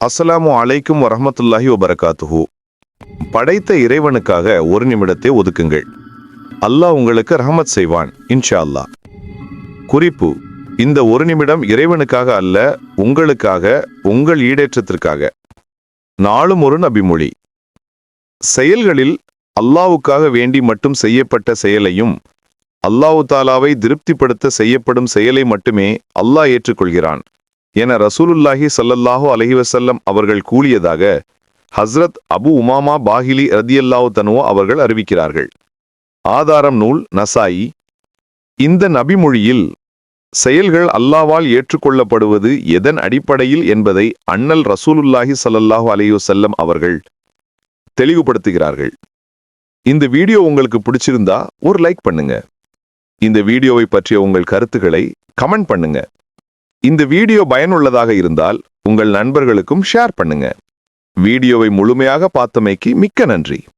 அஸ்ஸலாமு அலைக்கும் வரமத்துல்லாஹி வபரகாத்துஹு. படைத்த இறைவனுக்காக ஒரு நிமிடத்தை ஒதுக்குங்கள். அல்லாஹ் உங்களுக்கு ரஹமத் செய்வான் இன்ஷா அல்லாஹ் குறிப்பு இந்த ஒரு நிமிடம் இறைவனுக்காக அல்ல உங்களுக்காக உங்கள் ஈடேற்றத்திற்காக. நாளும் ஒரு நபிமொழி. செயல்களில் அல்லாவுக்காக வேண்டி மட்டும் செய்யப்பட்ட செயலையும் அல்லாஹு தாலாவை திருப்திப்படுத்த செய்யப்படும் செயலை மட்டுமே அல்லாஹ் ஏற்றுக்கொள்கிறான். என ரசூலுல்லாஹி சல்லல்லாஹோ அலைஹி வஸல்லம் அவர்கள் கூறியதாக ஹஸ்ரத் அபு உமாமா பாஹிலி ரதியல்லாஹு தனுவோ அவர்கள் அறிவிக்கிறார்கள். ஆதாரம் நூல் நசாயி. இந்த நபிமொழியில் செயல்கள் அல்லாவால் ஏற்றுக்கொள்ளப்படுவது எதன் அடிப்படையில் என்பதை அண்ணல் ரசூலுல்லாஹி சல்லல்லாஹு அலைஹி செல்லம் அவர்கள் தெளிவுபடுத்துகிறார்கள். இந்த வீடியோ உங்களுக்கு பிடிச்சிருந்தா ஒரு லைக் பண்ணுங்க. இந்த வீடியோவை பற்றிய உங்கள் கருத்துக்களை கமெண்ட் பண்ணுங்க. இந்த வீடியோ பயனுள்ளதாக இருந்தால் உங்கள் நண்பர்களுக்கும் ஷேர் பண்ணுங்க. வீடியோவை முழுமையாக பார்த்தமைக்கு மிக்க நன்றி.